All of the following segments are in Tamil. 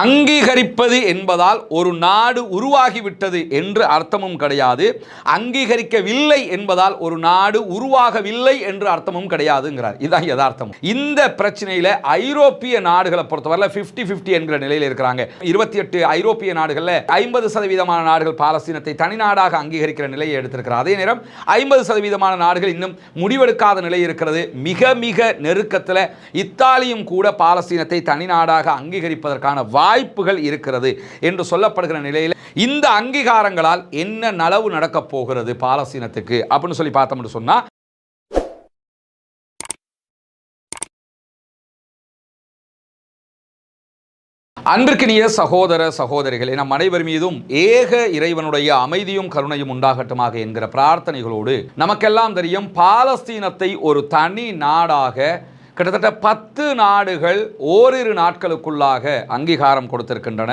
அங்கீகரிப்பது என்பதால் ஒரு நாடு உருவாகிவிட்டது என்று அர்த்தமும் கிடையாது. அங்கீகரிக்கவில்லை என்பதால் ஒரு நாடு உருவாகவில்லை என்று அர்த்தமும் கிடையாதுங்கிறார். இதுதான் யதார்த்தம். இந்த பிரச்சனையில் ஐரோப்பிய நாடுகளை பொறுத்தவரை 50 50 என்கிற நிலையில் இருக்கிறாங்க. இருபத்தி எட்டு ஐரோப்பிய நாடுகளில் ஐம்பது சதவீதமான நாடுகள் பாலஸ்தீனத்தை தனிநாடாக அங்கீகரிக்கிற நிலையை எடுத்திருக்கிறார். அதே நேரம் ஐம்பது சதவீதமான நாடுகள் இன்னும் முடிவெடுக்காத நிலை இருக்கிறது. மிக மிக நெருக்கத்தில் இத்தாலியும் கூட பாலஸ்தீனத்தை தனிநாடாக அங்கீகரிப்பதற்கான வாய்ப்புகள் இருக்கிறது என்று சொல்லப்படுகிற நிலையில் இந்த அங்கீகாரங்களால் என்ன நலவு நடக்கப் போகிறது பாலஸ்தீனத்துக்கு அப்படின்னு சொல்லி பார்த்தோம்னு சொன்னா அன்பிற்கினிய சகோதர சகோதரிகளே நம் அனைவர் மீதும் ஏக இறைவனுடைய அமைதியும் கருணையும் உண்டாகட்டுமாக என்கிற பிரார்த்தனைகளோடு நமக்கெல்லாம் தெரியும் பாலஸ்தீனத்தை ஒரு தனி நாடாக கிட்டத்தட்ட பத்து நாடுகள் ஓரிரு நாட்களுக்குள்ளாக அங்கீகாரம் கொடுத்திருக்கின்றன.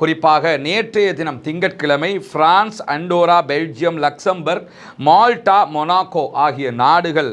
குறிப்பாக நேற்றைய தினம் திங்கட்கிழமை France Andorra Belgium Luxembourg Malta Monaco ஆகிய நாடுகள்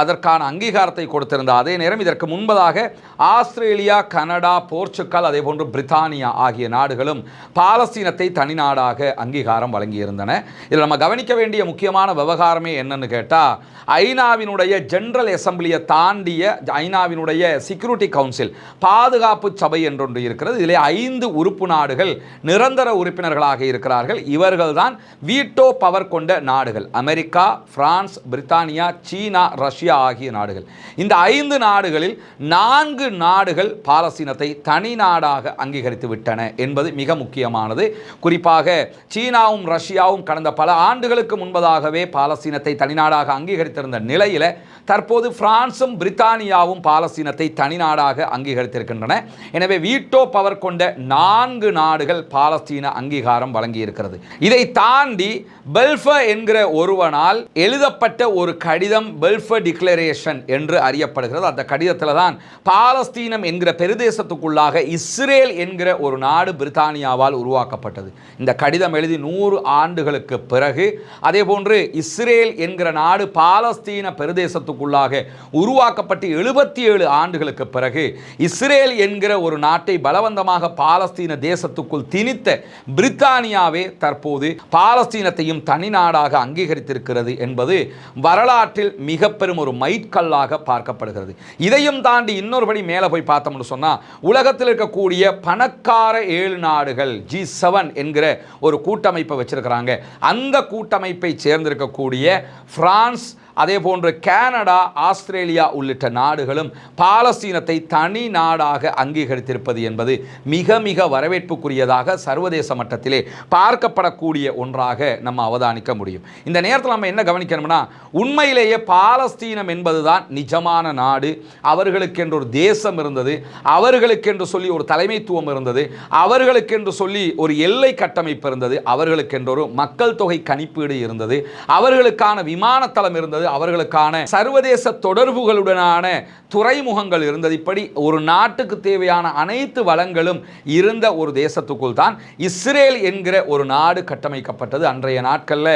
அதற்கான அங்கீகாரத்தை கொடுத்திருந்த. அதே நேரம் இதற்கு முன்பதாக ஆஸ்திரேலியா கனடா போர்ச்சுக்கல் அதே போன்று பிரித்தானியா ஆகிய நாடுகளும் பாலஸ்தீனத்தை தனிநாடாக அங்கீகாரம் வழங்கியிருந்தன. இதில் நம்ம கவனிக்க வேண்டிய முக்கியமான விவகாரமே என்னன்னு கேட்டால் ஐநாவினுடைய ஜென்ரல் அசம்பிளியை தாண்டிய ஐநாவினுடைய செக்யூரிட்டி கவுன்சில் பாதுகாப்பு சபை என்றொன்று இருக்கிறது. இதிலே ஐந்து உறுப்பு நாடுகள் நிரந்தர உறுப்பினர்களாக இருக்கிறார்கள். இவர்கள்தான் வீட்டோ பவர் கொண்ட நாடுகள். America France Britannia China Russia ஆகிய நாடுகள். இந்த ஐந்து நாடுகளில் நான்கு நாடுகள் பாலஸ்தீனத்தை தனி நாடாக அங்கீகரித்து விட்டன என்பது மிக முக்கியமானது. குறிப்பாக சீனாவும் ரஷ்யாவும் கடந்த பல ஆண்டுகளுக்கு முன்பதாகவே பாலஸ்தீனத்தை தனிநாடாக அங்கீகரித்திருந்த நிலையில் தற்போது பிரான்சும் பிரித்தானியாவும் பாலஸ்தீனத்தை தனிநாடாக அங்கீகரித்திருக்கின்றன. எனவே வீட்டோ பவர் கொண்ட நான்கு நாடுகள் பாலஸ்தீன அங்கீகாரம் வழங்கியிருக்கிறது. இதை தாண்டி பெல்ஃப என்கிற ஒருவனால் எழுதப்பட்ட ஒரு கடிதம் பெல்ஃப டிக்ளரேஷன் என்று அறியப்படுகிறது. அந்த கடிதத்தில் தான் பாலஸ்தீனம் என்கிற பெருதேசத்துக்குள்ளாக இஸ்ரேல் என்கிற ஒரு நாடு பிரித்தானியாவால் உருவாக்கப்பட்டது. இந்த கடிதம் எழுதி நூறு ஆண்டுகளுக்கு பிறகு அதே போன்று இஸ்ரேல் என்கிற நாடு பாலஸ்தீன பெருதேசத்துக்குள்ளாக உருவாக்கப்பட்டு எழுபத்தி ஏழு ஆண்டுகளுக்கு பிறகு இஸ்ரேல் என்கிற ஒரு நாட்டை பலவந்தமாக பாலஸ்தீன தேசத்துக்குள் திணித்த பிரித்தானியாவே தற்போது பாலஸ்தீனத்தையும் தனி நாடாக அங்கீகரித்திருக்கிறது என்பது வரலாற்றில் மிக பெரும் ஒரு மைற்கல்லாக பார்க்கப்படுகிறது. இதையும் தாண்டி இன்னொரு படி மேலே போய் பார்த்தோம்னு சொன்னால் உலகத்தில் இருக்கக்கூடிய பணக்கார ஏழு நாடுகள் ஜி செவன் என்கிற ஒரு கூட்டமைப்பை வச்சிருக்கிறாங்க. அந்த கூட்டமைப்பை சேர்ந்திருக்கக்கூடிய பிரான்ஸ் அதே போன்று கனடா ஆஸ்திரேலியா உள்ளிட்ட நாடுகளும் பாலஸ்தீனத்தை தனி நாடாக அங்கீகரித்திருப்பது என்பது மிக மிக வரவேற்புக்குரியதாக சர்வதேச மட்டத்திலே பார்க்கப்படக்கூடிய ஒன்றாக நம்ம அவதானிக்க முடியும். இந்த நேரத்தில் நம்ம என்ன கவனிக்கணும்னா உண்மையிலேயே பாலஸ்தீனம் என்பதுதான் நிஜமான நாடு. அவர்களுக்கென்று ஒரு தேசம் இருந்தது அவர்களுக்கென்று சொல்லி ஒரு தலைமைத்துவம் இருந்தது அவர்களுக்கென்று சொல்லி ஒரு எல்லை கட்டமைப்பு இருந்தது அவர்களுக்கென்று ஒரு மக்கள் தொகை கணிப்பீடு இருந்தது அவர்களுக்கான விமானத்தளம் இருந்தது அவர்களுக்கான சர்வதேச தொடர்புகளுடனான துறைமுகங்கள் இருந்தது. இப்படி ஒரு நாட்டுக்கு தேவையான அனைத்து வளங்களும் இருந்த ஒரு தேசத்துக்குள் தான் இஸ்ரேல் என்கிற ஒரு நாடு கட்டமைக்கப்பட்டது. அன்றைய நாட்களில்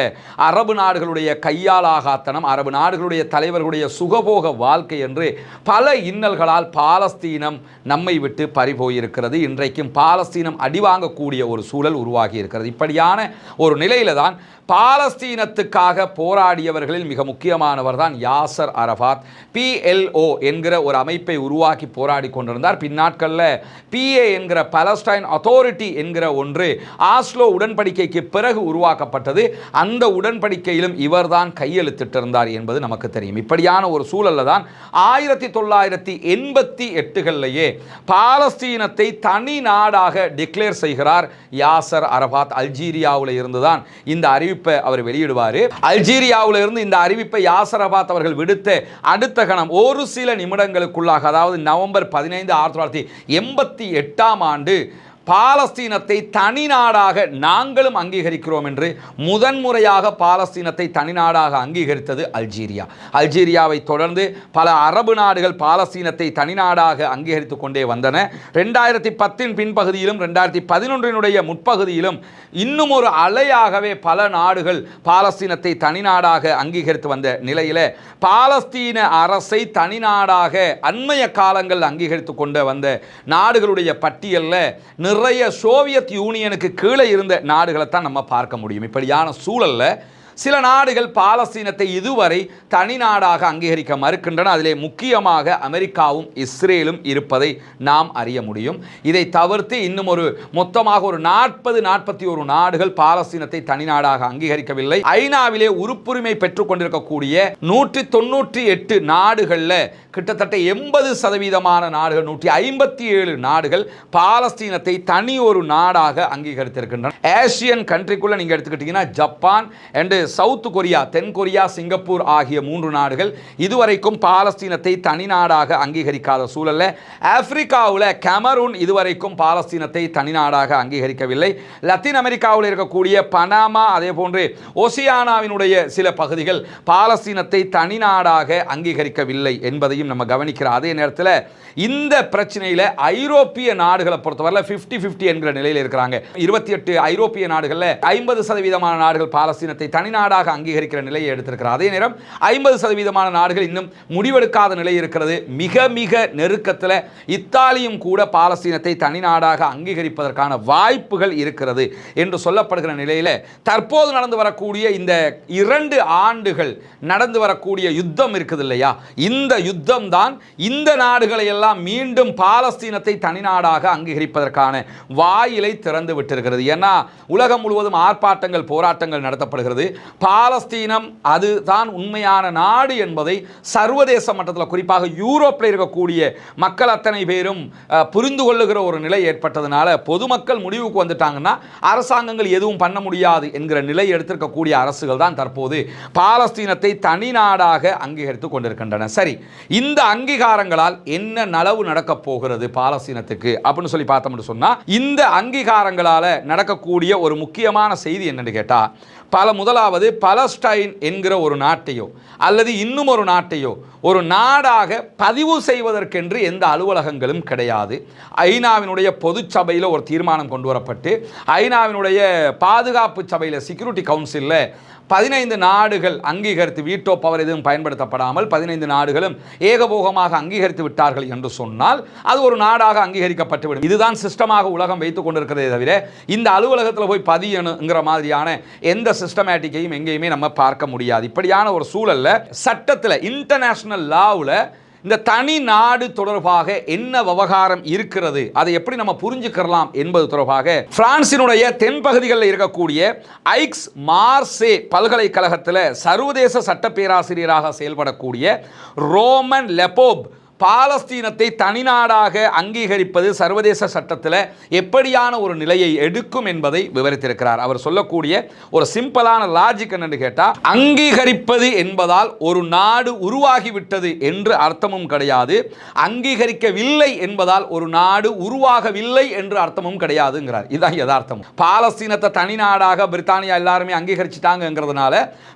அரபு நாடுகளுடைய கையாலாகாத்தனம் அரபு நாடுகளுடைய தலைவர்களுடைய சுகபோக வாழ்க்கை என்று பல இன்னல்களால் பாலஸ்தீனம் நம்மை விட்டு பறிபோயிருக்கிறது. இன்றைக்கும் பாலஸ்தீனம் அடிவாங்கக்கூடிய ஒரு சூழல் உருவாகி இருக்கிறது இப்படியான ஒரு நிலையில தான் பாலஸ்தீனத்துக்காக போராடியவர்களில் மிக முக்கியமானவர் தான் யாசர் அரபாத். பிஎல்ஓ என்கிற ஒரு அமைப்பை உருவாக்கி போராடி கொண்டிருந்தார். பின்னாட்களில் பிஏ என்கிற பலஸ்டைன் அத்தாரிட்டி என்கிற ஒன்று ஆஸ்லோ உடன்படிக்கைக்கு பிறகு உருவாக்கப்பட்டது. அந்த உடன்படிக்கையிலும் இவர்தான் கையெழுத்திட்டிருந்தார் என்பது நமக்கு தெரியும். இப்படியான ஒரு சூழல்ல தான் ஆயிரத்தி தொள்ளாயிரத்தி எண்பத்தி எட்டுகளிலேயே பாலஸ்தீனத்தை தனி நாடாக டிக்ளேர் செய்கிறார் யாசர் அரபாத். அல்ஜீரியாவில் இருந்துதான் இந்த அறிவிப்பு அவர் வெளியிடுவார். அல்ஜீரியாவில் இருந்து இந்த அறிவிப்பை யாசரபாத் அவர்கள் விடுத்த அடுத்த கணம் ஒரு சில நிமிடங்களுக்குள்ளாக அதாவது நவம்பர் பதினைந்து ஆயிரத்தி தொள்ளாயிரத்தி எண்பத்தி எட்டாம் ஆண்டு பாலஸ்தீனத்தை தனி நாடாக நாங்களும் அங்கீகரிக்கிறோம் என்று முதன்முறையாக பாலஸ்தீனத்தை தனி நாடாக அங்கீகரித்தது அல்ஜீரியா. அல்ஜீரியாவை தொடர்ந்து பல அரபு நாடுகள் பாலஸ்தீனத்தை தனி நாடாக அங்கீகரித்து கொண்டே வந்தன. ரெண்டாயிரத்தி பத்தின் பின்பகுதியிலும் ரெண்டாயிரத்தி பதினொன்றினுடைய முற்பகுதியிலும் இன்னும் ஒரு அலையாகவே பல நாடுகள் பாலஸ்தீனத்தை தனி நாடாக அங்கீகரித்து வந்த நிலையில் பாலஸ்தீன அரசை தனி நாடாக அண்மைய காலங்கள் அங்கீகரித்து கொண்டு வந்த நாடுகளுடைய பட்டியலில் நிறைய சோவியத் யூனியனுக்கு கீழே இருந்த நாடுகளை தான் நம்ம பார்க்க முடியும். இப்படியான சூழல்ல சில நாடுகள் பாலஸ்தீனத்தை இதுவரை தனி நாடாக அங்கீகரிக்க மறுக்கின்றன. அதிலே முக்கியமாக அமெரிக்காவும் இஸ்ரேலும் இருப்பதை நாம் அறிய முடியும். இதை தவிர்த்து இன்னும் ஒரு மொத்தமாக ஒரு நாற்பது நாற்பத்தி ஒரு நாடுகள் பாலஸ்தீனத்தை தனி நாடாக அங்கீகரிக்கவில்லை. ஐநாவிலே உறுப்புரிமை பெற்றுக் கொண்டிருக்கக்கூடிய நூற்றி தொண்ணூற்றி எட்டு நாடுகளில் கிட்டத்தட்ட எண்பது சதவீதமான நாடுகள் நூற்றி ஐம்பத்தி ஏழு நாடுகள் பாலஸ்தீனத்தை தனி ஒரு நாடாக அங்கீகரித்திருக்கின்றன. ஏசியன் கண்ட்ரிக்குள்ள நீங்க எடுத்துக்கிட்டீங்கன்னா ஜப்பான் அண்டு சவுத் கொரியா தென் கொரியா சிங்கப்பூர் ஆகிய மூன்று நாடுகள் இதுவரைக்கும் பாலஸ்தீனத்தை தனி நாடாக அங்கீகரிக்காத சூழல்ல. ஆப்பிரிக்காவில் கேமரூன் இதுவரைக்கும் பாலஸ்தீனத்தை தனி நாடாக அங்கீகரிக்கவில்லை. லத்தீன் அமெரிக்காவில் இருக்கக்கூடிய பனாமா அதே போன்று ஒசியானாவினுடைய சில பகுதிகள் பாலஸ்தீனத்தை தனி நாடாக அங்கீகரிக்கவில்லை என்பதையும் நம்ம கவனிக்கிறோம். அதே நேரத்தில் இந்த பிரச்சனையில் ஐரோப்பிய நாடுகளை பொறுத்தவரை ஃபிஃப்டி ஃபிஃப்டி என்கிற நிலையில் இருக்கிறாங்க. இருபத்தி எட்டு ஐரோப்பிய நாடுகளில் ஐம்பது சதவீதமான நாடுகள் பாலஸ்தீனத்தை தனி தனிநாடாக அங்கீகரிக்கிற நிலையை எடுத்திருக்கிறார். அதே நேரம் ஐம்பது சதவீதமான நாடுகள் இன்னும் முடிவெடுக்காத நிலை இருக்கிறது. மிக மிக நெருக்கத்தில் இத்தாலியும் கூட பாலஸ்தீனத்தை தனிநாடாக அங்கீகரிப்பதற்கான வாய்ப்புகள் இருக்கிறது என்று சொல்லப்படுகிற நிலையில் தற்போது நடந்து வரக்கூடிய இந்த இரண்டு ஆண்டுகள் நடந்து வரக்கூடிய யுத்தம் இருக்குது இல்லையா? இந்த யுத்தம் தான் இந்த நாடுகளை எல்லாம் மீண்டும் பாலஸ்தீனத்தை தனிநாடாக அங்கீகரிப்பதற்கான வாயிலை திறந்து விட்டிருக்கிறது. ஏன்னா உலகம் முழுவதும் ஆர்ப்பாட்டங்கள் போராட்டங்கள் நடத்தப்படுகிறது. பாலஸ்தீனம் அதுதான் உண்மையான நாடு என்பதை சர்வதேச மட்டத்தில் குறிப்பாக யூரோப்பில் இருக்கக்கூடிய மக்கள் அத்தனை பேரும் புரிந்து கொள்ளுகிற ஒரு நிலை ஏற்பட்டதுனால பொதுமக்கள் முடிவுக்கு வந்துட்டாங்கன்னா அரசாங்கங்கள் எதுவும் பண்ண முடியாது என்கிற நிலை எடுத்திருக்கக்கூடிய அரசுகள் தான் தற்போது பாலஸ்தீனத்தை தனி நாடாக அங்கீகரித்து கொண்டிருக்கின்றன. சரி இந்த அங்கீகாரங்களால் என்ன நலவு நடக்கப் போகிறது பாலஸ்தீனத்துக்கு அப்படின்னு சொல்லி பார்த்தோம்னு சொன்னா இந்த அங்கீகாரங்களால நடக்கக்கூடிய ஒரு முக்கியமான செய்தி என்னன்னு கேட்டால் பல முதலாவது பலஸ்டைன் என்கிற ஒரு நாட்டையோ அல்லது இன்னும் ஒரு நாட்டையோ ஒரு நாடாக பதிவு செய்வதற்கென்று எந்த அலுவலகங்களும் கிடையாது. ஐநாவினுடைய பொது சபையில் ஒரு தீர்மானம் கொண்டு வரப்பட்டு ஐநாவினுடைய பாதுகாப்பு சபையில் செக்யூரிட்டி கவுன்சிலில் பதினைந்து நாடுகள் அங்கீகரித்து வீட்டோ பவர் எதுவும் பயன்படுத்தப்படாமல் பதினைந்து நாடுகளும் ஏகபோகமாக அங்கீகரித்து விட்டார்கள் என்று சொன்னால் அது ஒரு நாடாக அங்கீகரிக்கப்பட்டுவிடும். இதுதான் சிஸ்டமாக உலகம் வைத்துக் கொண்டிருக்கிறதே தவிர இந்த அலுவலகத்தில் போய் பதியணுங்கிற மாதிரியான எந்த சிஸ்டமேட்டிக்கையும் எங்கேயுமே நம்ம பார்க்க முடியாது. இப்படியான ஒரு சூழல்ல சட்டத்தில் இன்டர்நேஷனல் லாவில் இந்த தனி நாடு தொடர்பாக என்ன விவகாரம் இருக்கிறது? அதை எப்படி நம்ம புரிஞ்சுக்கலாம் என்பது தொடர்பாக பிரான்சினுடைய தென்பகுதிகளில் இருக்கக்கூடிய ஐக்ஸ் மார்சே பல்கலைக்கழகத்தில் சர்வதேச சட்ட பேராசிரியராக செயல்படக்கூடிய ரோமன் லெபோப் பாலஸ்தீனத்தை தனிநாடாக அங்கீகரிப்பது சர்வதேச சட்டத்தில் எப்படியான ஒரு நிலையை எடுக்கும் என்பதை விவரித்திருக்கிறார். அவர் சொல்லக்கூடிய ஒரு சிம்பிளான லாஜிக் என்னன்னு கேட்டால் அங்கீகரிப்பது என்பதால் ஒரு நாடு உருவாகிவிட்டது என்று அர்த்தமும் கிடையாது. அங்கீகரிக்கவில்லை என்பதால் ஒரு நாடு உருவாகவில்லை என்று அர்த்தமும் கிடையாதுங்கிறார். இதுதான் யதார்த்தம். பாலஸ்தீனத்தை தனி நாடாக பிரித்தானியா எல்லாருமே அங்கீகரிச்சிட்டாங்கிறதுனால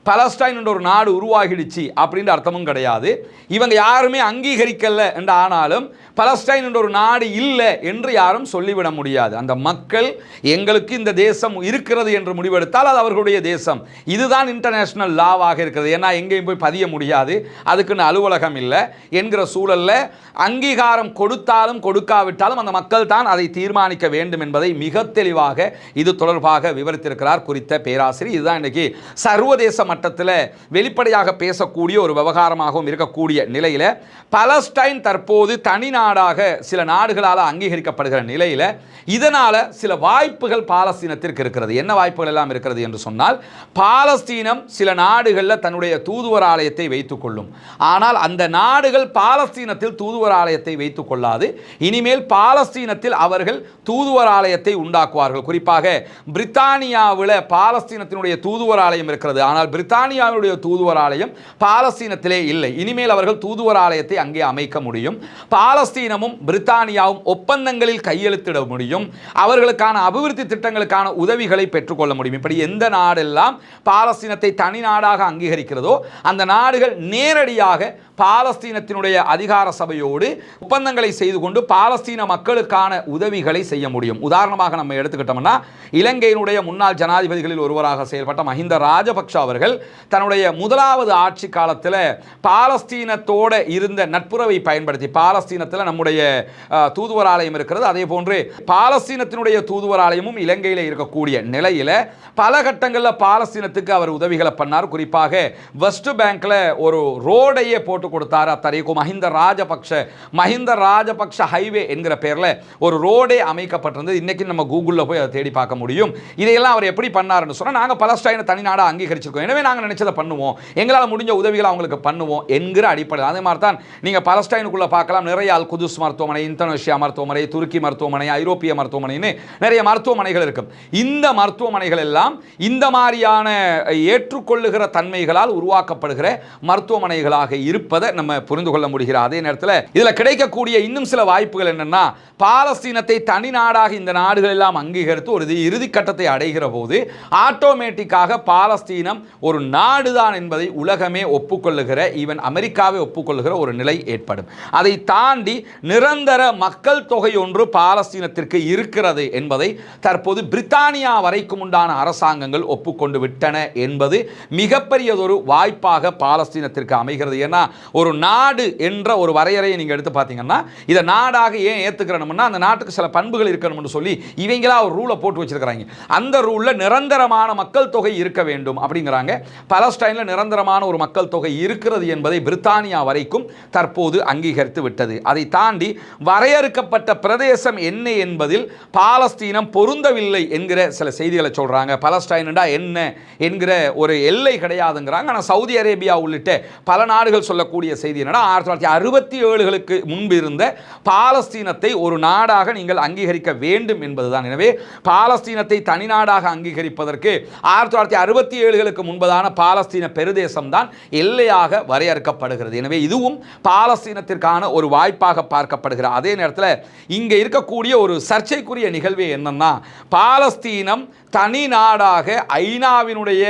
பலஸ்டைன் என்ற ஒரு நாடு உருவாகிடுச்சு அப்படின்ற அர்த்தமும் கிடையாது. இவங்க யாருமே அங்கீகரிக்கல அல்ல என்று ஆனாலும் பலஸ்டைன் என்ற ஒரு நாடு இல்லை என்று யாரும் சொல்லிவிட முடியாது. அந்த மக்கள் எங்களுக்கு இந்த தேசம் இருக்கிறது என்று முடிவெடுத்தால் அது அவர்களுடைய தேசம். இதுதான் இன்டர்நேஷ்னல் லாவாக இருக்கிறது. ஏன்னா எங்கேயும் போய் பதிய முடியாது. அதுக்குன்னு அலுவலகம் இல்லை என்கிற சூழலில் அங்கீகாரம் கொடுத்தாலும் கொடுக்காவிட்டாலும் அந்த மக்கள் தான் அதை தீர்மானிக்க வேண்டும் என்பதை மிக தெளிவாக இது தொடர்பாக விவரித்திருக்கிறார் குறித்த பேராசிரியர். இதுதான் இன்னைக்கு சர்வதேச மட்டத்தில் வெளிப்படையாக பேசக்கூடிய ஒரு விவகாரமாகவும் இருக்கக்கூடிய நிலையில் பலஸ்டைன் தற்போது தனி நாடாக சில நாடுகளால் அங்கீகரிக்கப்படுகிற நிலையில் இதனால் சில வாய்ப்புகள் பாலஸ்தீனத்திற்கு இருக்கிறது. என்ன வாய்ப்புகள் எல்லாம் இருக்கிறது என்று சொன்னால் பாலஸ்தீனம் சில நாடுகளில் தன்னுடைய தூதுவர் ஆலயத்தை வைத்துக் கொள்ளும். ஆனால் அந்த நாடுகள் பாலஸ்தீனத்தில் தூதுவர் ஆலயத்தை வைத்துக் கொள்ளாது. இனிமேல் பாலஸ்தீனத்தில் அவர்கள் தூதுவர் ஆலயத்தை உண்டாக்குவார்கள். குறிப்பாக பிரித்தானியாவில் பாலஸ்தீனத்தினுடைய தூதுவர் ஆலயம் இருக்கிறது. ஆனால் பிரித்தானியாவுடைய தூதுவர் ஆலயம் பாலஸ்தீனத்திலே இல்லை. இனிமேல் அவர்கள் தூதுவர் ஆலயத்தை அங்கே அமைக்க முடியும். பாலஸ்தீனமும் பிரித்தானியாவும் ஒப்பந்தங்களில் கையெழுத்திட முடியும். அவர்களுக்கான அபிவிருத்தி திட்டங்களுக்கான உதவிகளை பெற்றுக்கொள்ள முடியும். இப்படி எந்த நாடெல்லாம் பாலஸ்தீனத்தை தனி நாடாக அங்கீகரிக்கிறதோ அந்த நாடுகள் நேரடியாக பாலஸ்தீனத்தினுடைய அதிகார சபையோடு ஒப்பந்தங்களை செய்து கொண்டு பாலஸ்தீன மக்களுக்கான உதவிகளை செய்ய முடியும். உதாரணமாக நம்ம எடுத்துக்கிட்டோம்னா இலங்கையினுடைய முன்னாள் ஜனாதிபதிகளில் ஒருவராக செயல்பட்ட மஹிந்த ராஜபக்ஷ அவர்கள் தன்னுடைய முதலாவது ஆட்சி காலத்தில் பாலஸ்தீனத்தோட இருந்த நட்புறவை பயன்படுத்தி பாலஸ்தீனத்தில் நம்முடைய தூதுவராலயம் தூதுவர் ஆலயம் இருக்கிறது. அதே போன்று பாலஸ்தீனத்தினுடைய தூதுவர் ஆலயமும் இலங்கையில் இருக்கக்கூடிய நிலையில் பல கட்டங்களில் பாலஸ்தீனத்துக்கு அவர் உதவிகளை பண்ணார். குறிப்பாக வெஸ்ட் பேங்க்ல ஒரு ரோடையே போட்டு கொடுத்தார்? அத்தரைக்கும் மஹிந்த ராஜபக்ஷ. மஹிந்த ராஜபக்ஷ ஹைவே என்கிற பேரில் ஒரு ரோடே அமைக்கப்பட்டிருந்தது. இன்னைக்கு நம்ம கூகுளில் போய் அதை தேடி பார்க்க முடியும். இதையெல்லாம் அவர் எப்படி பண்ணாருன்னு சொன்னால் நாங்கள் பலஸ்டைனை தனிநாடாக அங்கீகரிச்சிருக்கோம். எனவே நாங்கள் நினைச்சதை பண்ணுவோம். எங்களால் முடிஞ்ச உதவிகளை அவங்களுக்கு பண்ணுவோம் என்கிற அடிப்படையில். அதே மாதிரி தான் நீங்கள் பலஸ்டைனுக்குள்ளே பார்க்கலாம். நிறைய அல் குதுஸ் மருத்துவமனை இந்தோனேஷியா மருத்துவமனை துருக்கி மருத்துவமனை ஐரோப்பிய மருத்துவமனைன்னு நிறைய மருத்துவமனைகள் இருக்கும் இந்த மருத்துவமனைகள் எல்லாம் இந்த மாதிரியான ஏற்றுக்கொள்ளுகிற தன்மைகளால் உருவாக்கப்படுகிற மருத்துவமனைகளாக இருப்பதை நம்ம புரிந்து கொள்ள முடிகிற அதே நேரத்தில் இதில் கிடைக்கக்கூடிய இன்னும் சில வாய்ப்புகள் என்னென்னா பாலஸ்தீனத்தை தனி நாடாக இந்த நாடுகள் எல்லாம் அங்கீகரித்து ஒரு இது இறுதி கட்டத்தை அடைகிற போது ஆட்டோமேட்டிக்காக பாலஸ்தீனம் ஒரு நாடுதான் என்பதை உலகமே ஒப்புக்கொள்ளுகிற ஈவன் அமெரிக்காவே ஒப்புக்கொள்ளுகிற ஒரு நிலை ஏற்படும். அதை தாண்டி நிரந்தர மக்கள் தொகை ஒன்று பாலஸ்தீனத்திற்கு இருக்கிறது என்பதை தற்போது பிரித்தானியா வரைக்கும் உண்டான அரசாங்கங்கள் ஒப்புக்கொண்டு விட்டன என்பது மிகப்பெரியதொரு வாய்ப்பாக பாலஸ்தீனத்திற்கு அமைகிறது. ஏன்னா ஒரு நாடு என்ற ஒரு வரையறையை நீங்கள் எடுத்து பார்த்தீங்கன்னா இதை நாடாக ஏன் ஏற்றுக்கிறணும்னா அந்த நாட்டுக்கு சில பண்புகள் இருக்கணும்னு சொல்லி இவங்களா ஒரு ரூலை போட்டு வச்சிருக்கிறாங்க. அந்த ரூலில் நிரந்தரமான மக்கள் தொகை இருக்க வேண்டும் அப்படிங்கிறாங்க. பலஸ்டைனில் நிரந்தரமான ஒரு மக்கள் தொகை இருக்கிறது என்பதை பிரித்தானியா வரைக்கும் தற்போது அங்கீகரித்து விட்டது. அதை தாண்டி வரையறுக்கப்பட்ட பிரதேசம் என்ன என்பதில் பாலஸ்தீனம் பொருந்தவில்லை என்கிற சில செய்திகளை சொல்கிறாங்க பலஸ்டைனடா என்ன என்கிற ஒரு எல்லை கிடையாதுங்கிறாங்க. ஆனால் சவுதி அரேபியா உள்ளிட்ட பல நாடுகள் சொல்லக்கூடிய செய்தி என்னன்னா ஆயிரத்தி தொள்ளாயிரத்தி அறுபத்தி ஏழுகளுக்கு முன்பு இருந்த பாலஸ்தீனத்தை ஒரு நாடாக நீங்கள் அங்கீகரிக்க வேண்டும் என்பதுதான். எனவே பாலஸ்தீனத்தை தனி நாடாக அங்கீகரிப்பதற்கு ஆயிரத்தி தொள்ளாயிரத்தி அறுபத்தி ஏழுகளுக்கு முன்பதான பாலஸ்தீன பெருதேசம் தான் எல்லையாக வரையறுக்கப்படுகிறது. எனவே இதுவும் பாலஸ்தீனத்திற்கான ஒரு வாய்ப்பாக பார்க்கப்படுகிற அதே நேரத்தில் இங்கே இருக்கக்கூடிய ஒரு சர்ச்சைக்குரிய நிகழ்வு என்னன்னா பாலஸ்தீனம் தனி நாடாக ஐநாவினுடைய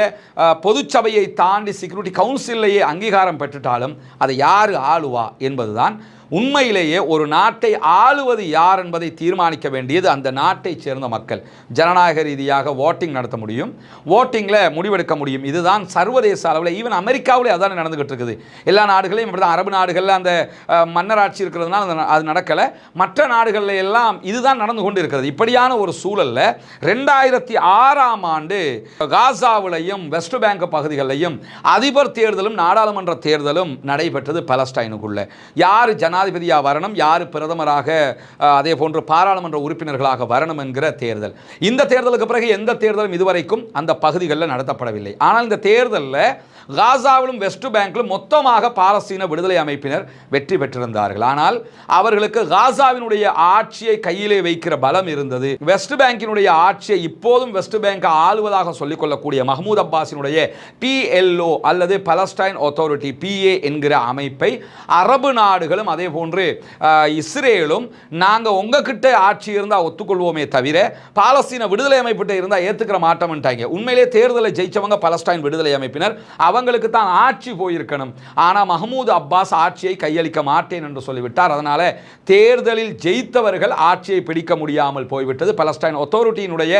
பொதுச்சபையை தாண்டி செக்யூரிட்டி கவுன்சிலையே அங்கீகாரம் பெற்றுட்டாலும் அதை யார் ஆளுவா என்பதுதான் உண்மையிலேயே ஒரு நாட்டை ஆளுவது யார் என்பதை தீர்மானிக்க வேண்டியது அந்த நாட்டைச் சேர்ந்த மக்கள். ஜனநாயக ரீதியாக ஓட்டிங் நடத்த முடியும். ஓட்டிங்கில் முடிவெடுக்க முடியும். இதுதான் சர்வதேச அளவில் ஈவன் அமெரிக்காவிலே அதான் நடந்துகிட்டு இருக்குது எல்லா நாடுகளையும் இப்படி தான் அரபு நாடுகளில் அந்த மன்னராட்சி இருக்கிறதுனால அது நடக்கலை. மற்ற நாடுகளில் எல்லாம் இதுதான் நடந்து கொண்டு இருக்கிறது இப்படியான ஒரு சூழலில் ரெண்டாயிரத்தி ஆறாம் ஆண்டு காசாவிலையும் வெஸ்ட் பேங்க் பகுதிகளிலையும் அதிபர் தேர்தலும் நாடாளுமன்ற தேர்தலும் நடைபெற்றது பலஸ்டைனுக்குள்ள. யார் ஜனாதிபதியாக வரணும் யார் பிரதமராக அதே போன்று பாராளுமன்ற உறுப்பினர்களாக வரணும் என்கிற தேர்தல். இந்த தேர்தலுக்கு பிறகு எந்த தேர்தலும் இதுவரைக்கும் அந்த பகுதிகளில் நடத்தப்படவில்லை. ஆனால் இந்த தேர்தலில் காசாவிலும் வெஸ்ட் பேங்கிலும் மொத்தமாக பாலஸ்தீன விடுதலை அமைப்பினர் வெற்றி பெற்றிருந்தார்கள். ஆனால் அவர்களுக்கு காசாவினுடைய ஆட்சியை கையிலே வைக்கிற பலம் இருந்தது. வெஸ்ட் பேங்கினுடைய ஆட்சியை இப்போதும் வெஸ்ட் பேங்க் ஆளுவதாக சொல்லிக்கொள்ளக்கூடிய மஹமூத் அப்பாஸினுடைய பிஎல்ஓ அல்லது பலஸ்டைன் அத்தாரிட்டி பிஏ என்கிற அமைப்பை அரபு நாடுகளும் அதே அதே போன்று இஸ்ரேலும் நாங்கள் உங்ககிட்ட ஆட்சி இருந்தால் ஒத்துக்கொள்வோமே தவிர பாலஸ்தீன விடுதலை அமைப்பிட்ட இருந்தால் ஏற்றுக்கிற மாட்டோம்ட்டாங்க உண்மையிலே தேர்தலை ஜெயிச்சவங்க பலஸ்டைன் விடுதலை அமைப்பினர். அவங்களுக்கு தான் ஆட்சி போயிருக்கணும். ஆனால் மஹமூது அப்பாஸ் ஆட்சியை கையளிக்க மாட்டேன் என்று சொல்லிவிட்டார். அதனால் தேர்தலில் ஜெயித்தவர்கள் ஆட்சியை பிடிக்க முடியாமல் போய்விட்டது. பலஸ்டைன் அத்தாரிட்டியினுடைய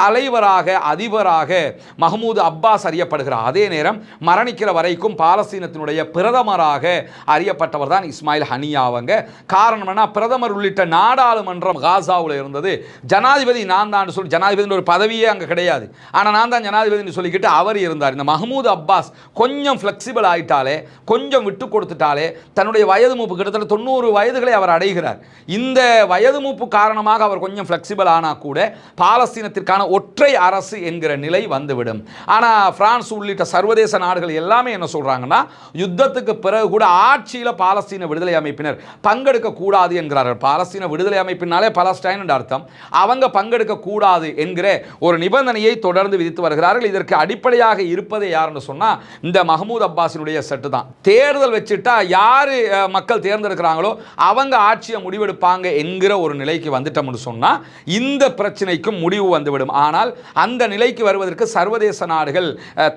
தலைவராக அதிபராக மஹமூது அப்பாஸ் அறியப்படுகிறார். அதே நேரம் மரணிக்கிற வரைக்கும் பாலஸ்தீனத்தினுடைய பிரதமராக அறியப்பட்டவர் தான் இஸ்மாயில் ஹனி அவங்க காரணம் என்ன பிரதமர் உள்ளிட்ட நாடாளுமன்றம் காசாவில் இருந்தது. ஜனாதிபதி நான் தான் சொல்லி ஜனாதிபதி ஒரு பதவியே அங்கே கிடையாது. ஆனால் நான் தான் ஜனாதிபதினு சொல்லிக்கிட்டு அவர் இருந்தார். இந்த மஹமூத் அப்பாஸ் கொஞ்சம் ஃப்ளெக்சிபிள் ஆயிட்டாலே கொஞ்சம் விட்டு கொடுத்துட்டாலே தன்னுடைய வயது மூப்பு கிட்டத்தட்ட தொண்ணூறு வயதுகளை அவர் அடைகிறார். இந்த வயது மூப்பு காரணமாக அவர் கொஞ்சம் ஃப்ளெக்சிபிள் ஆனால் கூட பாலஸ்தீனத்திற்கான ஒற்றை அரசு என்கிற நிலை வந்துவிடும். ஆனால் பிரான்ஸ் உள்ளிட்ட சர்வதேச நாடுகள் எல்லாமே என்ன சொல்றாங்கன்னா யுத்தத்துக்கு பிறகு கூட ஆட்சியில் பாலஸ்தீன விடுதலை அமைப்பு அமைப்பினர் பங்கெடுக்கக்கூடாது என்கிறார்கள். பாலஸ்தீன விடுதலை அமைப்பினாலே பலஸ்டைன் என்ற அர்த்தம். அவங்க பங்கெடுக்கக்கூடாது என்கிற ஒரு நிபந்தனையை தொடர்ந்து விதித்து வருகிறார்கள். இதற்கு அடிப்படையாக இருப்பதை யாருன்னு சொன்னால் இந்த மஹமூத் அப்பாஸினுடைய செட்டு தான். தேர்தல் வச்சுட்டா யார் மக்கள் தேர்ந்தெடுக்கிறாங்களோ அவங்க ஆட்சியை முடிவெடுப்பாங்க என்கிற ஒரு நிலைக்கு வந்துட்டோம்னு சொன்னால் இந்த பிரச்சனைக்கும் முடிவு வந்துவிடும். ஆனால் அந்த நிலைக்கு வருவதற்கு சர்வதேச நாடுகள்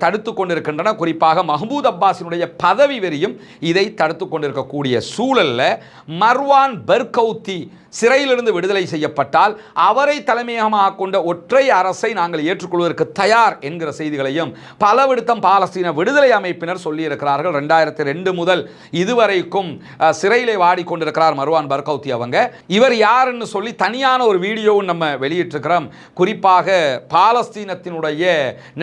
தடுத்து கொண்டிருக்கின்றன. குறிப்பாக மஹமூத் அப்பாஸினுடைய பதவி வெறியும் இதை தடுத்து கொண்டிருக்கக்கூடிய சூழல் மர்வான் பெர்கௌத்தி சிறையிலிருந்து விடுதலை செய்யப்பட்டால் அவரை தலைமையகமாக கொண்ட ஒற்றை அரசை நாங்கள் ஏற்றுக்கொள்வதற்கு தயார் என்கிற செய்திகளையும் பலவிடுத்தம் பாலஸ்தீன விடுதலை அமைப்பினர் சொல்லியிருக்கிறார்கள். ரெண்டாயிரத்தி ரெண்டு முதல் இதுவரைக்கும் சிறையிலே வாடிக்கொண்டிருக்கிறார் மருவான் பர்கௌத்தி அவங்க. இவர் யாருன்னு சொல்லி தனியான ஒரு வீடியோவும் நம்ம வெளியிட்டிருக்கிறோம். குறிப்பாக பாலஸ்தீனத்தினுடைய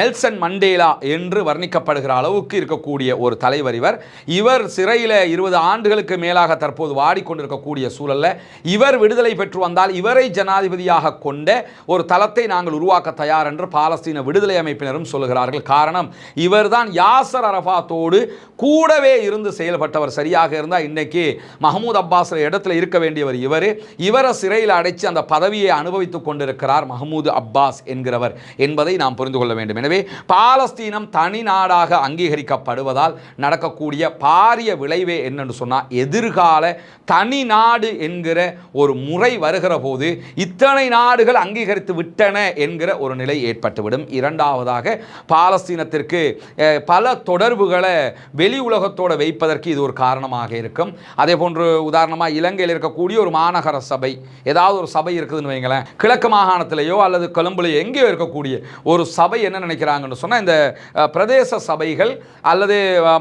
நெல்சன் மண்டேலா என்று வர்ணிக்கப்படுகிற அளவுக்கு இருக்கக்கூடிய ஒரு தலைவர் இவர். இவர் சிறையில் இருபது ஆண்டுகளுக்கு மேலாக தற்போது வாடிக்கொண்டிருக்கக்கூடிய சூழல்ல இவர் விடுதலை பெற்று வந்தால் இவரை ஜனாதிபதியாக கொண்ட ஒரு தளத்தை நாங்கள் உருவாக்க தயார் என்று பாலஸ்தீன விடுதலை அமைப்பினரும் சொல்லுகிறார்கள். காரணம் இவர்தான் யாசர் அரஃபாத்தோடு கூடவே இருந்து செயல்பட்டவர். சரியாக இருந்தால் இன்னைக்கு மஹமூத் அப்பாஸ் இடத்துல இருக்க வேண்டியவர் இவர். இவரை சிறையில் அடைச்சு அந்த பதவியை அனுபவித்துக் கொண்டிருக்கிறார் மஹமூது அப்பாஸ் என்கிறவர் என்பதை நாம் புரிந்து கொள்ள வேண்டும். எனவே பாலஸ்தீனம் தனி நாடாக அங்கீகரிக்கப்படுவதால் நடக்கக்கூடிய பாரிய விளைவே என்னென்று சொன்னால் எதிர்கால தனி நாடு என்கிற ஒரு முறை வருகிற போது இத்தனை நாடுகள் அங்கீகரித்து விட்டன என்கிற ஒரு நிலை ஏற்பட்டுவிடும். இரண்டாவதாக பாலஸ்தீனத்திற்கு பல தொடர்புகளை வெளி உலகத்தோடு வைப்பதற்கு இது ஒரு காரணமாக இருக்கும். அதே போன்று உதாரணமாக இலங்கையில் இருக்கக்கூடிய ஒரு மாநகர சபை ஏதாவது ஒரு சபை இருக்குதுன்னு வைங்களேன் கிழக்கு மாகாணத்திலேயோ அல்லது கொழும்புலையோ எங்கேயோ இருக்கக்கூடிய ஒரு சபை என்ன நினைக்கிறாங்கன்னு சொன்னால் இந்த பிரதேச சபைகள் அல்லது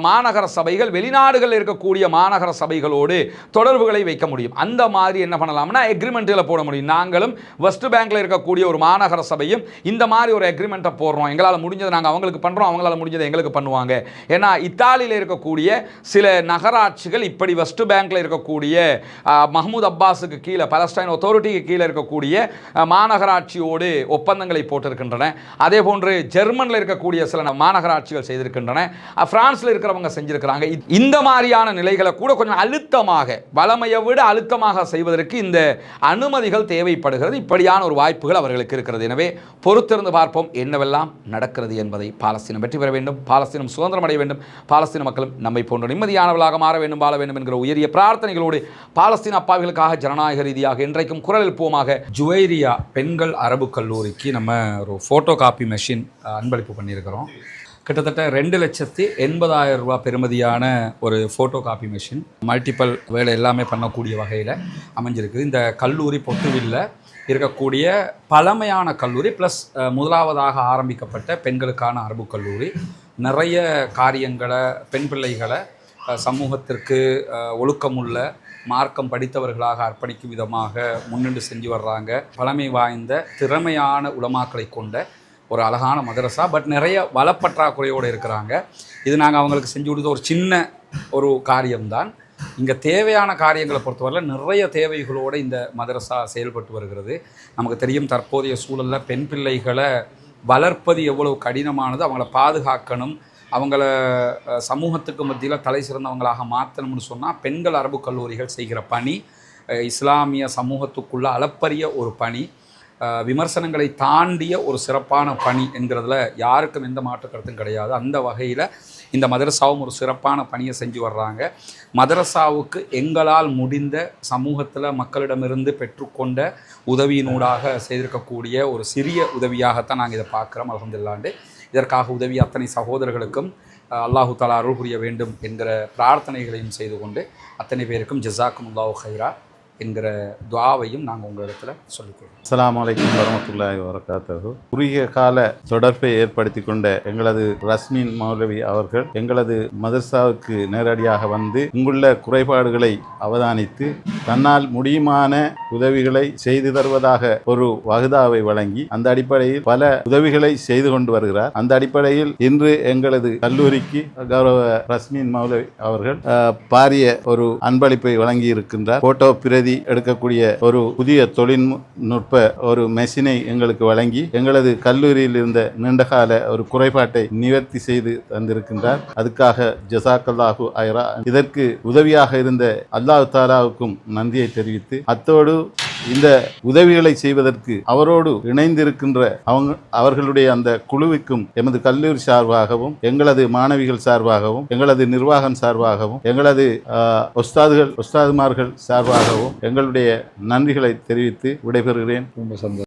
மாநகர சபைகள் வெளிநாடுகளில் இருக்கக்கூடிய மாநகர சபைகளோடு தொடர்புகளை வைக்க முடியும். அந்த மாதிரி என்ன பண்ணலாம்? பண்ணலாம்னா எக்ரிமெண்ட்டில் போட முடியும். நாங்களும் வெஸ்ட் பேங்க்ல இருக்கக்கூடிய ஒரு மாநகர சபையும் இந்த மாதிரி ஒரு எக்ரிமெண்ட்டை போடுறோம். எங்களால் முடிஞ்சதை நாங்கள் அவங்களுக்கு பண்ணுறோம் அவங்களால முடிஞ்சதை எங்களுக்கு பண்ணுவாங்க. ஏன்னா இத்தாலியில் இருக்கக்கூடிய சில நகராட்சிகள் இப்படி வெஸ்ட் பேங்க்ல இருக்கக்கூடிய மஹமூத் அப்பாஸுக்கு கீழே பலஸ்டைன் அத்தாரிட்டிக்கு கீழே இருக்கக்கூடிய மாநகராட்சியோடு ஒப்பந்தங்களை போட்டிருக்கின்றன. அதே போன்று ஜெர்மனில் இருக்கக்கூடிய சில மாநகராட்சிகள் செய்திருக்கின்றன. பிரான்ஸில் இருக்கிறவங்க செஞ்சிருக்கிறாங்க. இந்த மாதிரியான நிலைகளை கூட கொஞ்சம் அழுத்தமாக வளமையை விட அழுத்தமாக செய்வதற்கு இந்த அனுமதிகள் தேவைப்படுகிறது. இப்படியான ஒரு வாய்ப்புகள் அவர்களுக்கு இருக்கிறது. எனவே பொறுத்திருந்து பார்ப்போம் என்னவெல்லாம் நடக்கிறது என்பதை. பாலஸ்தீனம் வெற்றி பெற வேண்டும். பாலஸ்தீனம் சுதந்திரம் அடைய வேண்டும். பாலஸ்தீன மக்களும் நம்மை போன்ற நிம்மதியானவர்களாக மாற வேண்டும் வாழ வேண்டும் என்கிற உயரிய பிரார்த்தனைகளோடு பாலஸ்தீன அப்பாவிகளுக்காக ஜனநாயக ரீதியாக இன்றைக்கும் குரல் எழுப்புவோமாக ஜுவைரியா பெண்கள் அரபு கல்லூரிக்கு நம்ம ஒரு ஃபோட்டோ காப்பி மெஷின் அன்பளிப்பு பண்ணியிருக்கிறோம். கிட்டத்தட்ட ரெண்டு லட்சத்தி எண்பதாயிரம் ரூபாய் பெறுமதியான ஒரு ஃபோட்டோ காப்பி மெஷின் மல்டிப்பல் வேலை எல்லாமே பண்ணக்கூடிய வகையில் அமைஞ்சிருக்குது. இந்த கல்லூரி பொட்டுவில்ல இருக்கக்கூடிய பழமையான கல்லூரி ப்ளஸ் முதலாவதாக ஆரம்பிக்கப்பட்ட பெண்களுக்கான அரபு கல்லூரி. நிறைய காரியங்களை பெண் பிள்ளைகளை சமூகத்திற்கு ஒழுக்கமுள்ள மார்க்கம் படித்தவர்களாக அர்ப்பணிக்கும் விதமாக முன்னின்று செஞ்சு வர்றாங்க. பழமை வாய்ந்த திறமையான உளமாக்களை கொண்ட ஒரு அழகான மதரசா பட் நிறைய வளப்பற்றாக்குறையோடு இருக்கிறாங்க. இது நாங்கள் அவங்களுக்கு செஞ்சு கொடுத்த ஒரு சின்ன ஒரு காரியம்தான். இங்கே தேவையான காரியங்களை பொறுத்தவரையில் நிறைய தேவைகளோடு இந்த மதரசா செயல்பட்டு வருகிறது. நமக்கு தெரியும் தற்போதைய சூழலில் பெண் பிள்ளைகளை வளர்ப்பது எவ்வளவு கடினமானது அவங்கள பாதுகாக்கணும் அவங்கள சமூகத்துக்கு மத்தியில் தலை சிறந்தவங்களாக மாற்றணும்னு சொன்னால் பெண்கள் அரபு கல்லூரிகள் செய்கிற பணி இஸ்லாமிய சமூகத்துக்குள்ள அளப்பரிய ஒரு பணி. விமர்சனங்களை தாண்டிய ஒரு சிறப்பான பணி என்கிறதுல யாருக்கும் எந்த மாற்று கருத்தும் கிடையாது. அந்த வகையில் இந்த மதரசாவும் ஒரு சிறப்பான பணியை செஞ்சு வர்றாங்க. மதரசாவுக்கு எங்களால் முடிந்த சமூகத்தில் மக்களிடமிருந்து பெற்றுக்கொண்ட உதவியினூடாக செய்திருக்கக்கூடிய ஒரு சிறிய உதவியாகத்தான் நாங்கள் இதை பார்க்குறோம் அலகந்தில்லாண்டு இதற்காக உதவி அத்தனை சகோதரர்களுக்கும் அல்லாஹு தாலா அருள் புரிய வேண்டும் என்கிற பிரார்த்தனைகளையும் செய்து கொண்டு அத்தனை பேருக்கும் ஜசாக்கும் அல்லாஹு ஹைரா என்கிற துவாவையும் நாங்கள் உங்களிடத்தில் சொல்லிக்கொள்கிறோம். அஸ்ஸலாமு வலைக்கம் வரமத்துல்லாஹி வரகாத்தகு குறுகிய கால தொடர்பை ஏற்படுத்தி கொண்ட எங்களது ரஸ்மின் மௌலவி அவர்கள் எங்களது மதர்சாவுக்கு நேரடியாக வந்து இங்குள்ள குறைபாடுகளை அவதானித்து தன்னால் முடியுமான உதவிகளை செய்து தருவதாக ஒரு வகுதாவை வழங்கி அந்த அடிப்படையில் பல உதவிகளை செய்து கொண்டு வருகிறார். அந்த அடிப்படையில் இன்று எங்களது கல்லூரிக்கு கௌரவ ரஸ்மின் மௌலவி அவர்கள் பாரிய ஒரு அன்பளிப்பை வழங்கி இருக்கின்றார் போட்டோ பிரதி எடுக்கக்கூடிய ஒரு புதிய தொழில்நுட்ப ஒரு மெஷினை எங்களுக்கு வழங்கி எங்களது கல்லூரியில் இருந்த நீண்டகால ஒரு குறைபாட்டை நிவர்த்தி செய்து தந்திருக்கின்றார். அதுக்காக ஜசாக்கல்லாஹு ஐரா. இதற்கு உதவியாக இருந்த அல்லாஹ் தாலாவுக்கும் நன்றியை தெரிவித்து அத்தோடு இந்த உதவிகளை செய்வதற்கு அவரோடு இணைந்திருக்கின்ற அவங்க அவர்களுடைய அந்த குழுவுக்கும் எமது கல்லூரி சார்பாகவும் எங்களது மாணவிகள் சார்பாகவும் எங்களது நிர்வாகம் சார்பாகவும் எங்களது ஒஸ்தாதுகள் ஒஸ்தாதுமார்கள் சார்பாகவும் எங்களுடைய நன்றிகளை தெரிவித்து விடைபெறுகிறேன். ரொம்ப சந்தோஷம்.